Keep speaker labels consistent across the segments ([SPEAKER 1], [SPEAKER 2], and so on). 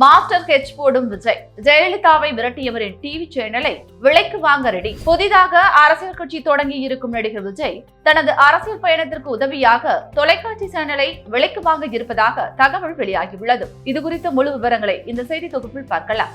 [SPEAKER 1] Master H போடும் விஜய். ஜெயலலிதாவை விரட்டியவரின் TV சேனலை விலைக்கு வாங்க ரெடி புதிதாக அரசியல் கட்சி தொடங்கி இருக்கும் நடிகர் விஜய் தனது அரசியல் பயணத்திற்கு உதவியாக தொலைக்காட்சி சேனலை விலைக்கு வாங்க இருப்பதாக தகவல் வெளியாகியுள்ளது. இது குறித்த முழு விவரங்களை இந்த செய்தி தொகுப்பில் பார்க்கலாம்.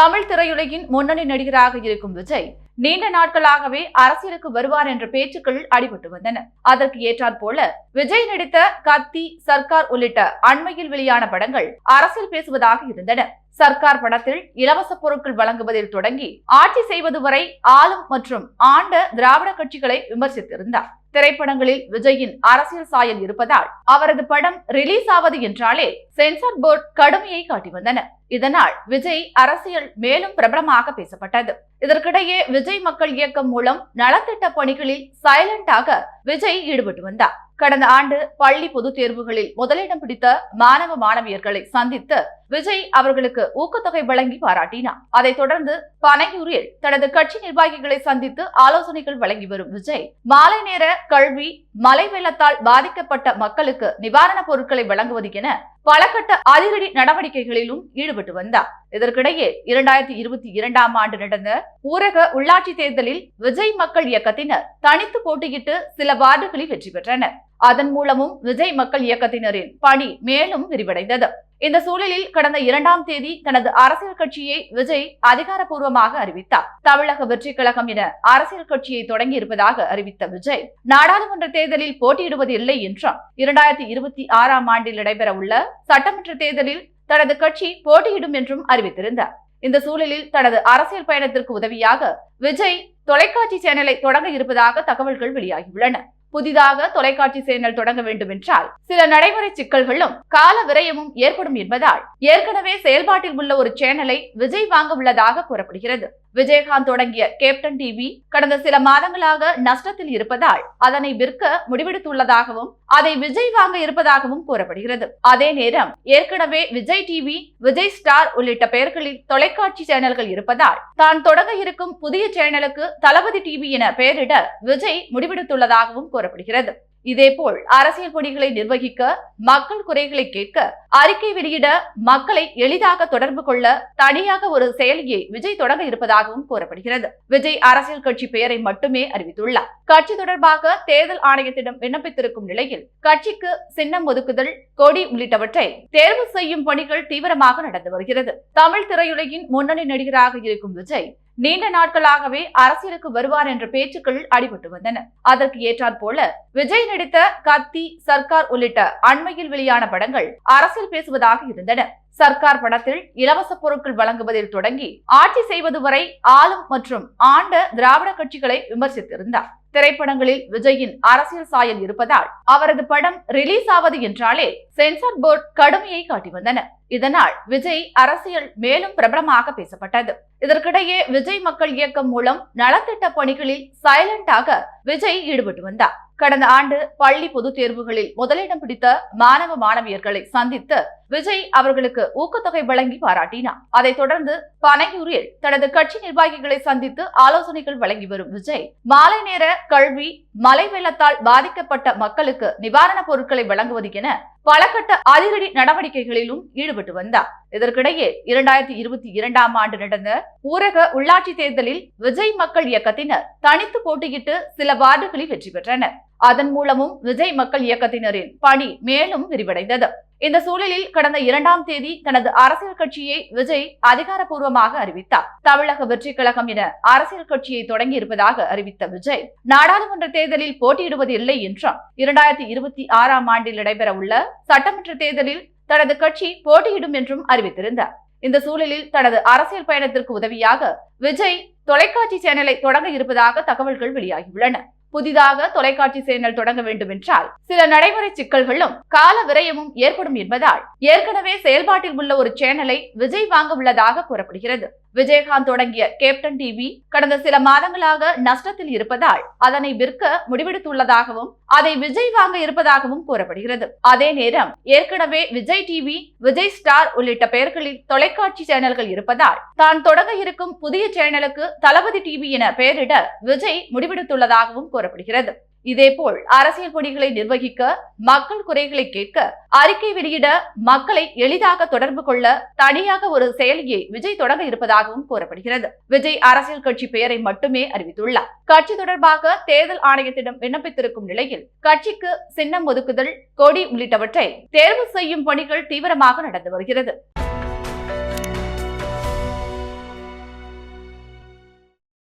[SPEAKER 1] தமிழ் திரையுலகின் முன்னணி நடிகராக இருக்கும் விஜய் நீண்ட நாட்களாகவே அரசியலுக்கு வருவார் என்ற பேச்சுக்கள் அடிபட்டு வந்தன. அதற்கு ஏற்றாற் போல விஜய் நடித்த கத்தி சர்க்கார் உள்ளிட்ட அண்மையில் வெளியான படங்கள் அரசியல் பேசுவதாக இருந்தன. சர்க்கார் படத்தில் இலவச பொருட்கள் வழங்குவதில் தொடங்கி ஆட்சி செய்வது வரை ஆளும் மற்றும் ஆண்ட திராவிட கட்சிகளை விமர்சித்திருந்தார். திரைப்படங்களில் விஜயின் அரசியல் சாயல் இருப்பதால் அவரது படம் ரிலீஸ் ஆவது என்றாலே சென்சார் போர்டு கடுமையை காட்டி வந்தன. இதனால் விஜய் அரசியல் மேலும் பிரபலமாக பேசப்பட்டது. இதற்கிடையே விஜய் மக்கள் இயக்கம் மூலம் நலத்திட்ட பணிகளில் சைலண்டாக விஜய் ஈடுபட்டு வந்தார். கடந்த ஆண்டு பள்ளி பொதுத் தேர்வுகளில் முதலிடம் பிடித்த மாணவ மாணவியர்களை சந்தித்து விஜய் அவர்களுக்கு ஊக்கத்தொகை வழங்கி பாராட்டினார். அதைத் தொடர்ந்து பனையூரில் தனது கட்சி நிர்வாகிகளை சந்தித்து ஆலோசனைகள் வழங்கி வரும் விஜய் மாலை நேர கல்வி மழை வெள்ளத்தால் பாதிக்கப்பட்ட மக்களுக்கு நிவாரணப் பொருட்களை வழங்குவது என பல கட்ட அதிரடி நடவடிக்கைகளிலும் ஈடுபட்டு வந்தார். இதற்கிடையே இரண்டாயிரத்தி இருபத்தி இரண்டாம் ஆண்டு நடந்த ஊரக உள்ளாட்சி தேர்தலில் விஜய் மக்கள் இயக்கத்தினர் தனித்து போட்டியிட்டு சில வார்டுகளில் வெற்றி பெற்றனர். அதன் மூலமும் விஜய் மக்கள் இயக்கத்தினரின் பணி மேலும் விரிவடைந்தது. இந்த சூழலில் கடந்த இரண்டாம் தேதி தனது அரசியல் கட்சியை விஜய் அதிகாரப்பூர்வமாக அறிவித்தார். தமிழக வெற்றி கழகம் என அரசியல் கட்சியை தொடங்கி இருப்பதாக அறிவித்த விஜய் நாடாளுமன்ற தேர்தலில் போட்டியிடுவது இல்லை என்றும் இரண்டாயிரத்தி இருபத்தி ஆறாம் ஆண்டில் நடைபெற உள்ள சட்டமன்ற தேர்தலில் தனது கட்சி போட்டியிடும் என்றும் அறிவித்திருந்தார். இந்த சூழலில் தனது அரசியல் பயணத்திற்கு உதவியாக விஜய் தொலைக்காட்சி சேனலை தொடங்க இருப்பதாக தகவல்கள் வெளியாகியுள்ளன. புதிதாக தொலைக்காட்சி சேனல் தொடங்க வேண்டும் என்றால் சில நடைமுறை சிக்கல்களும் கால விரயமும் ஏற்படும் என்பதால் ஏற்கனவே செயல்பாட்டில் உள்ள ஒரு சேனலை விஜய் வாங்க உள்ளதாக கூறப்படுகிறது. விஜயகாந்த் தொடங்கிய கேப்டன் டிவி கடந்த சில மாதங்களாக நஷ்டத்தில் இருப்பதால் அதனை விற்க முடிவெடுத்துள்ளதாகவும் அதை விஜய் வாங்க இருப்பதாகவும் கூறப்படுகிறது. அதே நேரம் ஏற்கனவே விஜய் டிவி விஜய் ஸ்டார் உள்ளிட்ட பெயர்களில் தொலைக்காட்சி சேனல்கள் இருப்பதால் தான் தொடங்க இருக்கும் புதிய சேனலுக்கு தளபதி டிவி என பெயரிட விஜய் முடிவெடுத்துள்ளதாகவும் கூறப்படுகிறது. இதேபோல் அரசியல் பணிகளை நிர்வகிக்க மக்கள் குறைகளை கேட்க அறிக்கை வெளியிட மக்களை எளிதாக தொடர்பு கொள்ள தனியாக ஒரு செயலியை விஜய் தொடங்க இருப்பதாகவும் கூறப்படுகிறது. விஜய் அரசியல் கட்சி பெயரை மட்டுமே அறிவித்துள்ளார். கட்சி தொடர்பாக தேர்தல் ஆணையத்திடம் விண்ணப்பித்திருக்கும் நிலையில் கட்சிக்கு சின்னம் ஒதுக்குதல் கொடி உள்ளிட்டவற்றை தேர்வு செய்யும் பணிகள் தீவிரமாக நடந்து வருகிறது. தமிழ் திரையுலகின் முன்னணி நடிகராக இருக்கும் விஜய் நீண்ட நாட்களாகவே அரசியலுக்கு வருவார் என்ற பேச்சுக்கள் அடிபட்டு வந்தன. அதற்கு ஏற்றாற் போல விஜய் நடித்த கத்தி சர்க்கார் உள்ளிட்ட அண்மையில் வெளியான படங்கள் அரசியல் பேசுவதாக இருந்தன. சர்க்கார் படத்தில் இலவச பொருட்கள் வழங்குவதில் தொடங்கி ஆட்சி செய்வது வரை ஆளும் மற்றும் ஆண்ட திராவிட கட்சிகளை விமர்சித்திருந்தார். திரைப்படங்களில் விஜயின் அரசியல் சாயல் இருப்பதால் அவரது படம் ரிலீஸ் ஆவது என்றாலே சென்சார் போர்டு கடுமையை காட்டி வந்தன. இதனால் விஜய் அரசியல் மேலும் பிரபலமாக பேசப்பட்டது. இதற்கிடையே விஜய் மக்கள் இயக்கம் மூலம் நலத்திட்ட பணிகளில் சைலண்டாக விஜய் ஈடுபட்டு வந்தார். கடந்த ஆண்டு பள்ளி பொதுத் தேர்வுகளில் முதலிடம் பிடித்த மாணவ மாணவியர்களை சந்தித்து விஜய் அவர்களுக்கு ஊக்கத்தொகை வழங்கி பாராட்டினார். அதைத் தொடர்ந்து பனையூரில் தனது கட்சி நிர்வாகிகளை சந்தித்து ஆலோசனைகள் வழங்கி வரும் விஜய் மாலை நேர கல்வி மழை வெள்ளத்தால் பாதிக்கப்பட்ட மக்களுக்கு நிவாரணப் பொருட்களை வழங்குவது என பல கட்ட அதிரடி நடவடிக்கைகளிலும் ஈடுபட்டு வந்தார். இதற்கிடையே இரண்டாயிரத்தி இருபத்தி இரண்டாம் ஆண்டு நடந்த ஊரக உள்ளாட்சி தேர்தலில் விஜய் மக்கள் இயக்கத்தினர் தனித்து போட்டியிட்டு சில வார்டுகளில் வெற்றி பெற்றனர். அதன் மூலமும் விஜய் மக்கள் இயக்கத்தினரின் பணி மேலும் விரிவடைந்தது. இந்த சூழலில் கடந்த இரண்டாம் தேதி தனது அரசியல் கட்சியை விஜய் அதிகாரப்பூர்வமாக அறிவித்தார். தமிழக வெற்றி கழகம் என அரசியல் கட்சியை தொடங்கி இருப்பதாக அறிவித்த விஜய் நாடாளுமன்ற தேர்தலில் போட்டியிடுவது இல்லை என்றும் இரண்டாயிரத்தி இருபத்தி ஆறாம் ஆண்டில் நடைபெற உள்ள சட்டமன்ற தேர்தலில் தனது கட்சி போட்டியிடும் என்றும் அறிவித்திருந்தார். இந்த சூழலில் தனது அரசியல் பயணத்திற்கு உதவியாக விஜய் தொலைக்காட்சி சேனலை தொடங்க இருப்பதாக தகவல்கள் வெளியாகியுள்ளன. புதிதாக தொலைக்காட்சி சேனல் தொடங்க வேண்டும் என்றால் சில நடைமுறை சிக்கல்களும் கால விரயமும் ஏற்படும் என்பதால் ஏற்கனவே செயல்பாட்டில் உள்ள ஒரு சேனலை விஜய் வாங்க உள்ளதாக கூறப்படுகிறது. விஜயகாந்த் தொடங்கிய கேப்டன் டிவி கடந்த சில மாதங்களாக நஷ்டத்தில் இருப்பதால் அதனை விற்க முடிவெடுத்துள்ளதாகவும் அதை விஜய் வாங்க இருப்பதாகவும் கூறப்படுகிறது. அதே நேரம் ஏற்கனவே விஜய் டிவி விஜய் ஸ்டார் உள்ளிட்ட பெயர்களில் தொலைக்காட்சி சேனல்கள் இருப்பதால் தான் தொடங்க இருக்கும் புதிய சேனலுக்கு தளபதி டிவி என பெயரிட விஜய் முடிவெடுத்துள்ளதாகவும் கூற கூறப்படுகிறது. இதேபோல் அரசியல் பணிகளை நிர்வகிக்க மக்கள் குறைகளை கேட்க அறிக்கை வெளியிட மக்களை எளிதாக தொடர்பு கொள்ள தனியாக ஒரு செயலியை விஜய் தொடங்க இருப்பதாகவும் கூறப்படுகிறது. விஜய் அரசியல் கட்சி பெயரை மட்டுமே அறிவித்துள்ளார். கட்சி தொடர்பாக தேர்தல் ஆணையத்திடம் விண்ணப்பித்திருக்கும் நிலையில் கட்சிக்கு சின்னம் ஒதுக்குதல் கொடி உள்ளிட்டவற்றை தேர்வு செய்யும் பணிகள் தீவிரமாக நடந்து வருகிறது.